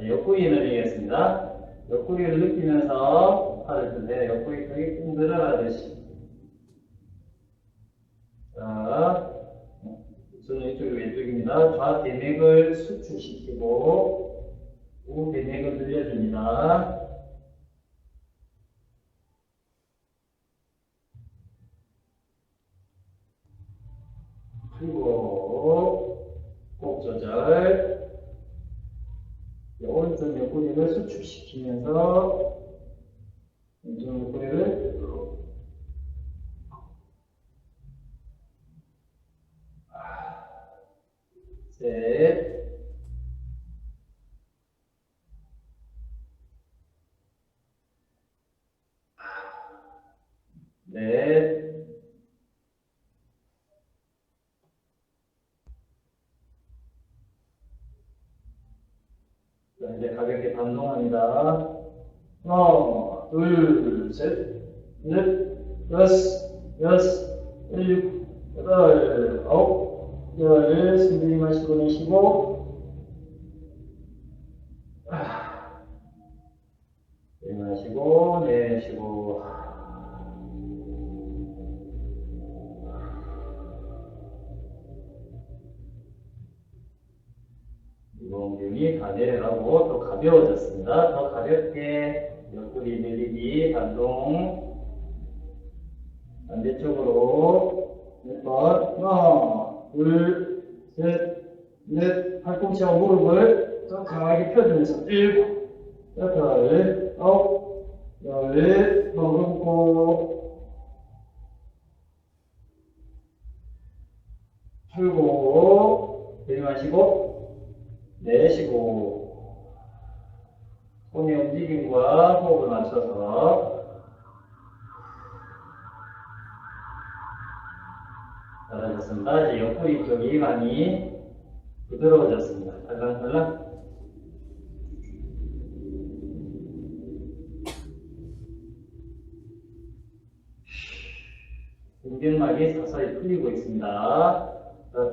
자, 옆구리 늘리겠습니다. 옆구리를 느끼면서 팔을 드세요. 옆구리 크게 꾹 늘어가듯이. 자, 저는 이쪽이 왼쪽입니다. 좌 대맥을 수축시키고 우 대맥을 늘려줍니다. 그리고 꼭 조절 이 오른쪽 옆구리를 수축시키면서 왼쪽 옆구리를 셋. 넷, 자, 이제 가볍게 반동합니다. 하나, 둘, 셋, 넷, 여섯, 여섯, 일곱, 여덟, 아홉, 열, 숨 들이 마시고 내쉬고, 아, 들이마시고, 내쉬고, 다 내려가고 또 가벼워졌습니다. 더 가볍게 옆구리 내리기 반동 반대쪽으로 몇 번? 하나, 둘, 셋, 넷 팔꿈치와 무릎을 더 강하게 펴주면서 일곱, 여덟, 아홉, 열, 머금고 풀고 내리마시고 내쉬고 손의 움직임과 호흡을 맞춰서 잘하셨습니다. 이제 옆구리 쪽이 많이 부드러워졌습니다. 달랑달랑 공격막이 서서히 풀리고 있습니다.